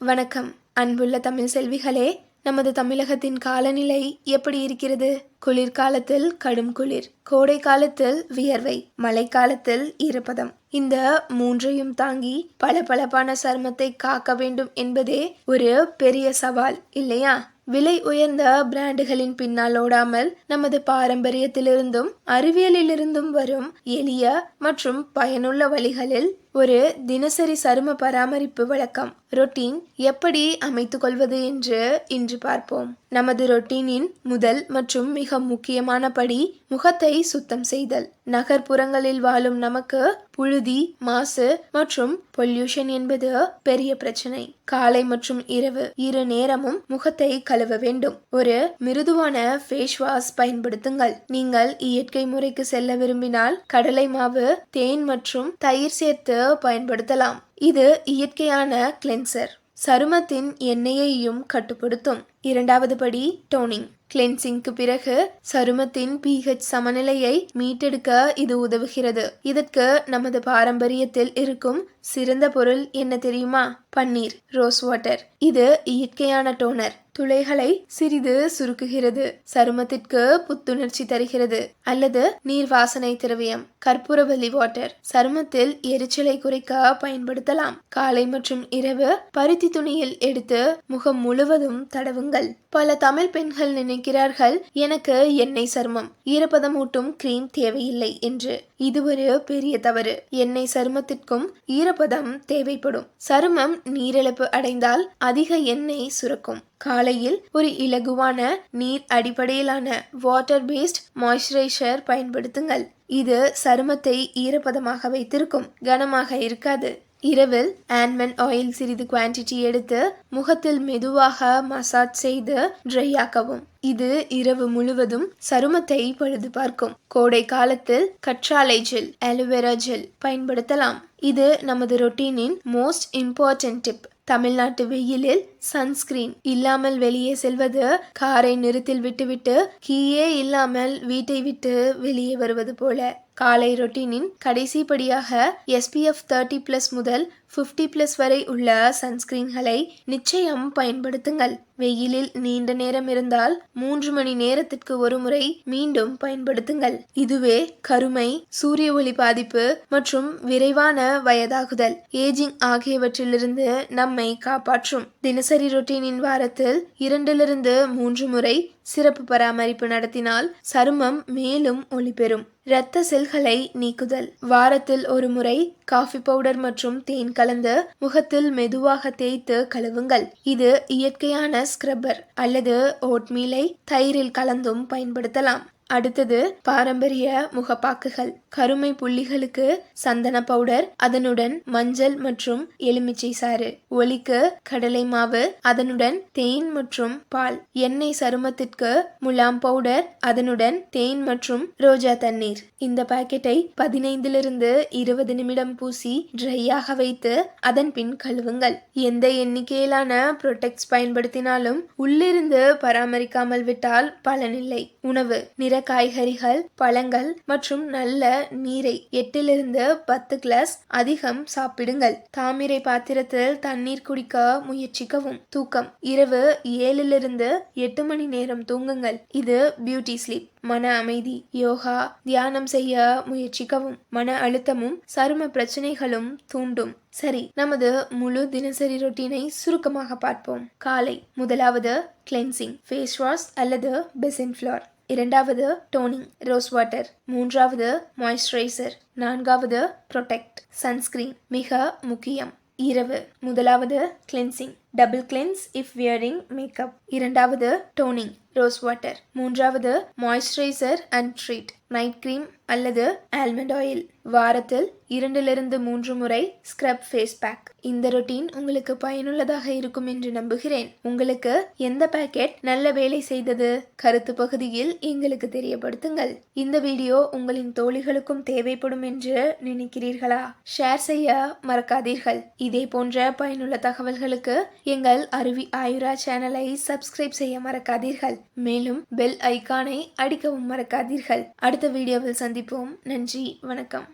வணக்கம். அன்புள்ள தமிழ் செல்விகளே நமது தமிழகத்தின் காலநிலை எப்படி இருக்கிறது? குளிர்காலத்தில் கடும் குளிர் கோடை காலத்தில் வியர்வை மழைக்காலத்தில் ஈரப்பதம் இந்த மூன்றையும் தாங்கி பளபளப்பான சருமத்தை காக்க வேண்டும் என்பதே ஒரு பெரிய சவால் இல்லையா? விலை உயர்ந்த பிராண்டுகளின் பின்னால் ஓடாமல் நமது பாரம்பரியத்திலிருந்தும் அறிவியலிலிருந்தும் வரும் எளிய மற்றும் பயனுள்ள வழிகளில் ஒரு தினசரி சரும பராமரிப்பு வழக்கம். ரொட்டீன் எப்படி அமைத்துக் கொள்வது என்று இன்று பார்ப்போம். நமது ரொட்டீனின் முதல் மற்றும் மிக முக்கியமான படி முகத்தை சுத்தம் செய்தல். நகர்ப்புறங்களில் வாழும் நமக்கு புழுதி மாசு மற்றும் பொல்யூஷன் என்பது பெரிய பிரச்சனை. காலை மற்றும் இரவு இரு நேரமும் முகத்தை கழுவ வேண்டும். ஒரு மிருதுவான ஃபேஸ் வாஷ் பயன்படுத்துங்கள். நீங்கள் இயற்கை முறைக்கு செல்ல விரும்பினால் கடலை மாவு தேன் மற்றும் தயிர் சேர்த்து பயன்படுத்தலாம். இது இயற்கையான கிளென்சர் சருமத்தின் எண்ணெயையும் கட்டுப்படுத்தும். இரண்டாவது படி டோனிங் கிளென்சிங்க்கு பிறகு சருமத்தின் பிஹெச் சமநிலையை மீட்டெடுக்க இது உதவுகிறது. இதற்கு நமது பாரம்பரியத்தில் இருக்கும் சிறந்த பொருள் என்ன தெரியுமா? பன்னீர் ரோஸ் வாட்டர் இது இயற்கையான டோனர் துளைகளை சிறிது சுருக்குகிறது. சருமத்திற்கு புத்துணர்ச்சி தருகிறது. அல்லது நீர் வாசனை திரவியம் கற்பூரவல்லி வாட்டர் சருமத்தில் எரிச்சலை குறைக்க பயன்படுத்தலாம். காலை மற்றும் இரவு பருத்தி துணியில் எடுத்து முகம் முழுவதும் தடவுங்கள். பல தமிழ் பெண்கள் நினைக்கிறார்கள் எனக்கு எண்ணெய் சருமம் ஈரப்பதமூட்டும் கிரீம் தேவையில்லை என்று. இது ஒரு பெரிய தவறு. எண்ணெய் சருமத்திற்கும் ஈரப்பதம் தேவைப்படும். சருமம் நீரிழப்பு அடைந்தால் அதிக எண்ணெய் சுரக்கும். காலையில் ஒரு இலகுவான நீர் அடிப்படையிலான வாட்டர் பேஸ்ட் மாய்ஸ்சரைசர் பயன்படுத்துங்கள். இது சருமத்தை ஈரப்பதமாக வைத்திருக்கும். கனமாக இருக்காது. இரவில் ஆன்மன் ஆயில் சிறிது குவான்டிட்டி எடுத்து முகத்தில் மெதுவாக மசாஜ் செய்து ட்ரை ஆக்கவும். இது இரவு முழுவதும் சருமத்தை பழுது பார்க்கும். கோடை காலத்தில் கற்றாழை ஜெல் அலோவேரா ஜெல் பயன்படுத்தலாம். இது நமது ரொட்டீனின் மோஸ்ட் இம்பார்ட்டன்ட் டிப் தமிழ்நாட்டு வெயிலில் சன்ஸ்கிரீன் இல்லாமல் வெளியே செல்வது காரை நிறுத்தில் விட்டுவிட்டு கீயே இல்லாமல் வீட்டை விட்டு வெளியே வருவது போல. காலை ரொட்டீனின் கடைசி படியாக எஸ்பிஎஃப் தேர்ட்டி பிளஸ் முதல் ஃபிஃப்டி பிளஸ் வரை உள்ள சன்ஸ்கிரீன்களை நிச்சயம் பயன்படுத்துங்கள். வெயிலில் நீண்ட நேரம் இருந்தால் மூன்று மணி நேரத்திற்கு ஒரு முறை மீண்டும் பயன்படுத்துங்கள். இதுவே கருமை சூரிய ஒளி பாதிப்பு மற்றும் விரைவான வயதாகுதல். ஏஜிங் ஆகியவற்றிலிருந்து நம்மை காப்பாற்றும். தினசரி ரொட்டீனின் வாரத்தில் இரண்டிலிருந்து மூன்று முறை சிறப்பு பராமரிப்பு நடத்தினால் சருமம் மேலும் ஒளிபெறும் இரத்த செல்களை நீக்குதல். வாரத்தில் ஒரு முறை காஃபி பவுடர் மற்றும் தேன் கலந்து முகத்தில் மெதுவாக தேய்த்து கழுவுங்கள். இது இயற்கையான ஸ்க்ரப்பர் அல்லது ஓட்மீலை தயிரில் கலந்தும் பயன்படுத்தலாம். அடுத்தது பாரம்பரிய முகப்பாக்குகள். கருமை புள்ளிகளுக்கு சந்தன பவுடர் அதனுடன் மஞ்சள் மற்றும் எலுமிச்சை சாறு. ஒலிக்கு கடலை மாவு அதனுடன் தேன் மற்றும் பால். எண்ணெய் சருமத்திற்கு முலாம் பவுடர் அதனுடன் தேன் மற்றும் ரோஜா தண்ணீர். இந்த பாக்கெட்டை பதினைந்திலிருந்து இருபது நிமிடம் பூசி ட்ரையாக வைத்து அதன் பின் கழுவுங்கள். எந்த எண்ணிக்கையிலான ப்ரொடெக்ட்ஸ் பயன்படுத்தினாலும் உள்ளிருந்து பராமரிக்காமல் விட்டால் பலனில்லை. உணவு நிற காய்கறிகள் பழங்கள் மற்றும் நல்ல நீரை எட்டிலிருந்து பத்து கிளாஸ் அதிகம் சாப்பிடுங்கள். தாமிரை பாத்திரத்தில் தண்ணீர் குடிக்க முயற்சிக்கவும். தூக்கம். இரவு ஏழிலிருந்து எட்டு மணி நேரம் தூங்குங்கள். இது பியூட்டி ஸ்லீப் மன அமைதி. யோகா. தியானம் செய்ய முயற்சிக்கவும். மன அழுத்தமும் சரும பிரச்சனைகளும் தூண்டும். சரி நமது முழு தினசரி ரொட்டீனை சுருக்கமாக பார்ப்போம். காலை. முதலாவது கிளென்சிங் ஃபேஸ் வாஷ் அல்லது பெசின் ஃப்ளார் இரண்டாவது டோனிங் ரோஸ் வாட்டர் மூன்றாவது மாய்ஸ்சரைசர் நான்காவது ப்ரொடெக்ட் சன்ஸ்கிரீன் மிக முக்கியம். இரவு. முதலாவது cleansing double cleanse if wearing makeup இரண்டாவது டோனிங் ரோஸ் வாட்டர் மூன்றாவது moisturiser and treat night cream அல்லது ஆல்மண்ட் ஆயில் வாரத்தில் இரண்டிலிருந்து மூன்று முறை ஸ்க்ரப் ஃபேஸ் பேக் இந்த ரொட்டீன் உங்களுக்கு பயனுள்ளதாக இருக்கும் என்று நம்புகிறேன். உங்களுக்கு எந்த பேக்கெட் நல்ல வேலை செய்தது? கருத்து பகுதியில் எங்களுக்கு தெரியப்படுத்துங்கள். இந்த வீடியோ உங்களின் தோழிகளுக்கும் தேவைப்படும் என்று நினைக்கிறீர்களா? ஷேர் செய்ய மறக்காதீர்கள். இதே போன்ற பயனுள்ள தகவல்களுக்கு எங்கள் அருவி ஆயுரா சேனலை சப்ஸ்கிரைப் செய்ய மறக்காதீர்கள். மேலும் பெல் ஐகானை அடிக்கவும் மறக்காதீர்கள். அடுத்த வீடியோவில் சந்திப்போம். நன்றி. வணக்கம்.